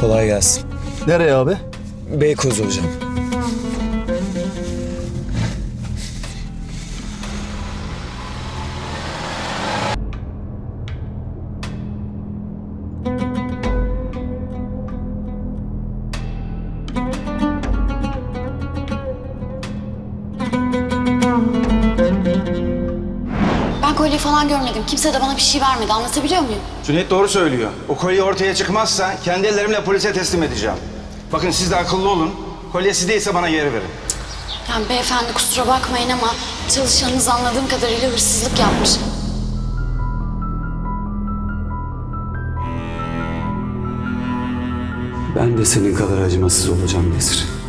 Kolay gelsin. Nereye abi? Beykoz hocam. Ben kolye falan görmedim. Kimse de bana bir şey vermedi. Anlatabiliyor muyum? Cüneyt doğru söylüyor. O kolye ortaya çıkmazsa kendi ellerimle polise teslim edeceğim. Bakın siz de akıllı olun. Kolye sizdeyse bana geri verin. Yani beyefendi kusura bakmayın ama çalışanınız anladığım kadarıyla hırsızlık yapmış. Ben de senin kadar acımasız olacağım Nesrin.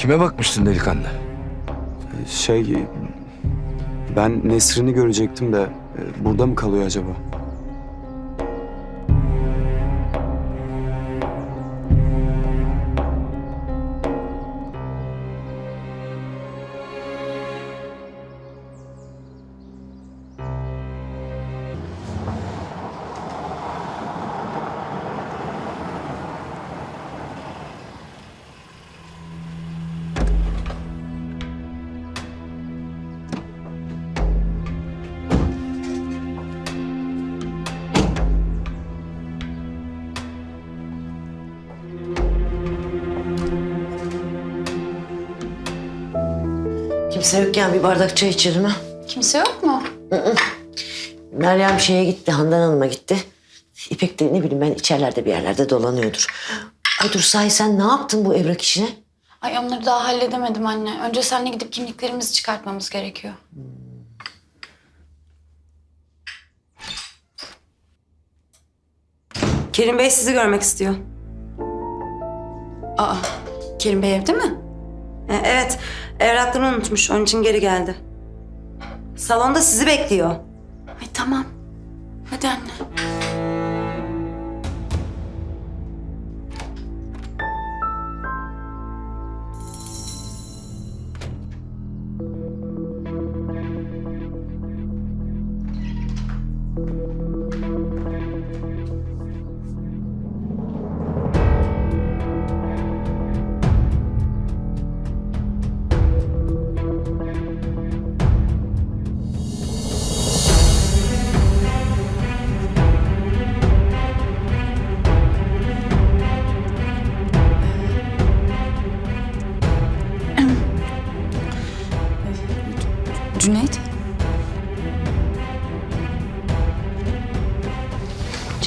Kime bakmıştın delikanlı? Şey, ben Nesrin'i görecektim de e, burada mı kalıyor acaba? Kimse yokken bir bardak çay içelim ha. Kimse yok mu? Meryem şeye gitti, Handan Hanım'a gitti. İpek de ne bileyim ben içerlerde bir yerlerde dolanıyordur. Ay dur sahi sen ne yaptın bu evrak işine? Ay onları daha halledemedim anne. Önce seninle gidip kimliklerimizi çıkartmamız gerekiyor. Kerim Bey sizi görmek istiyor. Aa, Kerim Bey evde mi? E, Evet, evraklarını unutmuş. Onun için geri geldi. Salonda sizi bekliyor. Ay tamam. Hadi anne.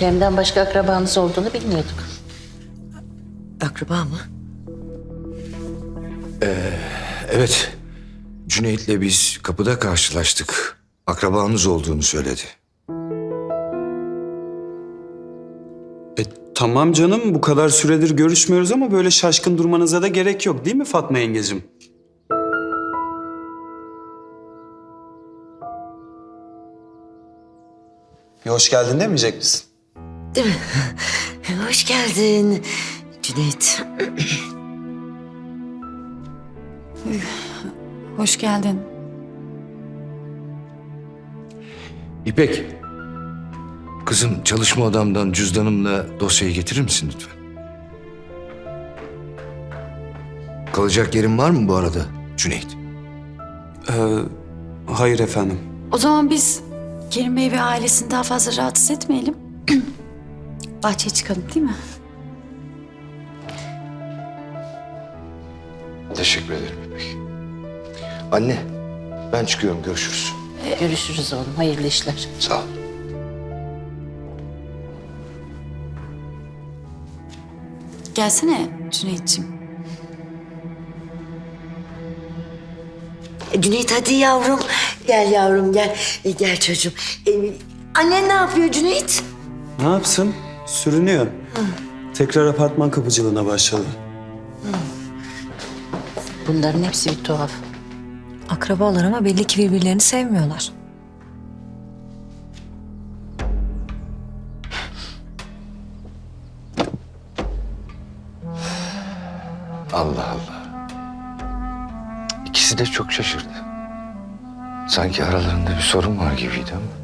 Cem'den başka akrabanız olduğunu bilmiyorduk. Akraba mı? Evet. Cüneyt'le biz kapıda karşılaştık. Akrabanız olduğunu söyledi. E, tamam canım bu kadar süredir görüşmüyoruz ama böyle şaşkın durmanıza da gerek yok değil mi Fatma yengecim? Bir hoş geldin demeyecek misin? Değil mi? Hoş geldin Cüneyt. Hoş geldin. İpek. Kızım çalışma odamdan cüzdanımla dosyayı getirir misin lütfen? Kalacak yerin var mı bu arada Cüneyt? Ee, hayır efendim. O zaman biz Kerim Bey ve ailesini daha fazla rahatsız etmeyelim. Bahçeye çıkalım değil mi? Teşekkür ederim İpek. Anne, ben çıkıyorum. Görüşürüz. Görüşürüz oğlum. Hayırlı işler. Sağ ol. Gelsene Cüneyt'ciğim. E, Cüneyt hadi yavrum. Gel yavrum gel. E, gel çocuğum. E, annen ne yapıyor Cüneyt? Ne yapsın? Sürünüyor. Tekrar apartman kapıcılığına başladı. Bunların hepsi bir tuhaf. Akrabalar ama belli ki birbirlerini sevmiyorlar. Allah Allah. İkisi de çok şaşırdı. Sanki aralarında bir sorun var gibiydi ama.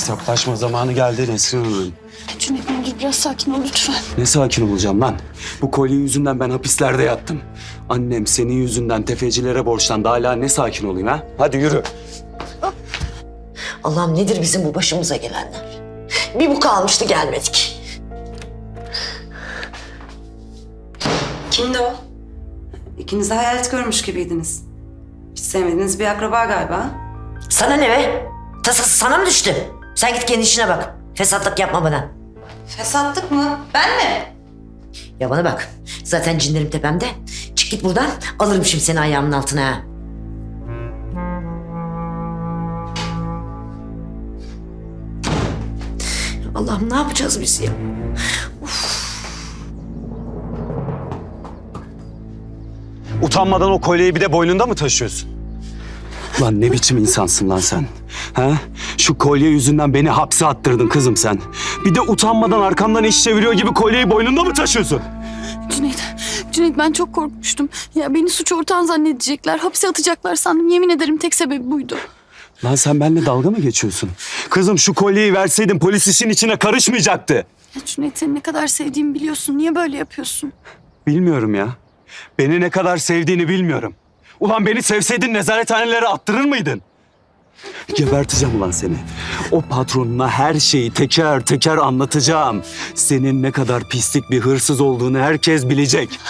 Hesaplaşma zamanı geldi Nesrin Hanım. Cüneyt ne olur biraz sakin ol lütfen. Ne sakin olacağım lan? Bu kolye yüzünden ben hapislerde yattım. Annem senin yüzünden tefecilere borçlandı. Hala ne sakin olayım ha? Hadi yürü. Allah'ım nedir bizim bu başımıza gelenler? Bir bu kalmıştı gelmedik. Kimdi o? İkiniz de hayalet görmüş gibiydiniz. Hiç sevmediğiniz bir akraba galiba. Sana ne be? Tasası sana mı düştü? Sen git kendi işine bak. Fesatlık yapma bana. Fesatlık mı? Ben mi? Ya bana bak. Zaten cinlerim tepemde. Çık git buradan. Alırım şimdi seni ayağımın altına. ha. Allah'ım ne yapacağız biz ya? Utanmadan o kolyeyi bir de boynunda mı taşıyorsun? Lan ne biçim insansın lan sen? Ha? Şu kolye yüzünden beni hapse attırdın kızım sen. Bir de utanmadan arkamdan iş çeviriyor gibi kolyeyi boynunda mı taşıyorsun? Cüneyt, Cüneyt ben çok korkmuştum. Ya beni suç ortağın zannedecekler, hapse atacaklar sandım. Yemin ederim tek sebebi buydu. Lan sen benimle dalga mı geçiyorsun? Kızım şu kolyeyi verseydin polis işin içine karışmayacaktı. Ya Cüneyt seni ne kadar sevdiğimi biliyorsun. Niye böyle yapıyorsun? Bilmiyorum ya. Beni ne kadar sevdiğini bilmiyorum. Ulan beni sevseydin nezarethanelere attırır mıydın? Geberteceğim ulan seni. O patronuna her şeyi teker teker anlatacağım. Senin ne kadar pislik bir hırsız olduğunu herkes bilecek.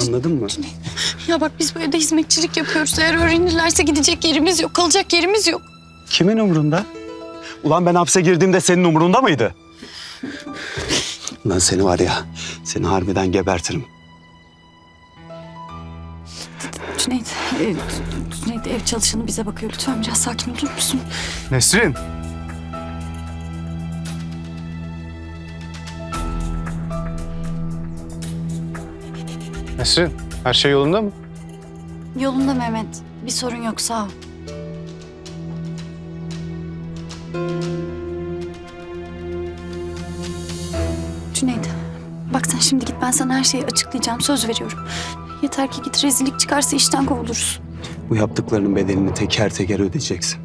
Anladın mı? Ya bak biz bu evde hizmetçilik yapıyoruz. Eğer öğrenirlerse gidecek yerimiz yok, kalacak yerimiz yok. Kimin umurunda? Ulan ben hapse girdiğimde senin umurunda mıydı? Lan seni var ya, seni harbiden gebertirim. Cüneyt, e, Cüneyt ev çalışanı bize bakıyor. Lütfen biraz sakin olur musun? Nesrin. Nesrin, her şey yolunda mı? Yolunda Mehmet. Bir sorun yok sağ ol. Cüneyt, bak sen şimdi git ben sana her şeyi açıklayacağım. Söz veriyorum. Yeter ki git rezillik çıkarsa işten kovuluruz. Bu yaptıklarının bedelini teker teker ödeyeceksin.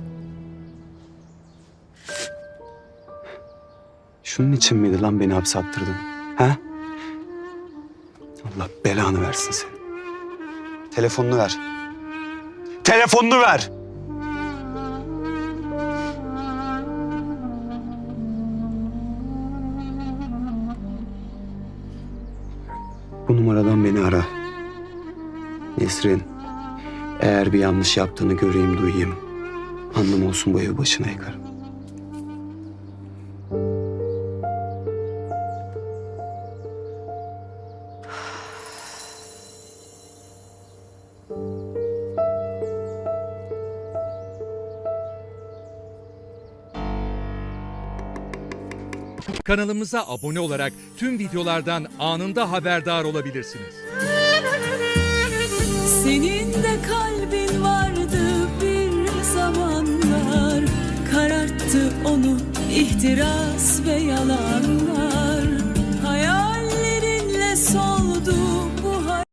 Şunun için miydi lan beni hapse attırdın? Ha? Allah belanı versin seni. Telefonunu ver. Telefonunu ver. Bu numaradan beni ara. Nesrin. Eğer bir yanlış yaptığını göreyim duyayım. Anlam olsun bu evi başına yıkarım. Kanalımıza abone olarak tüm videolardan anında haberdar olabilirsiniz. Senin de ihtiras ve yalanlar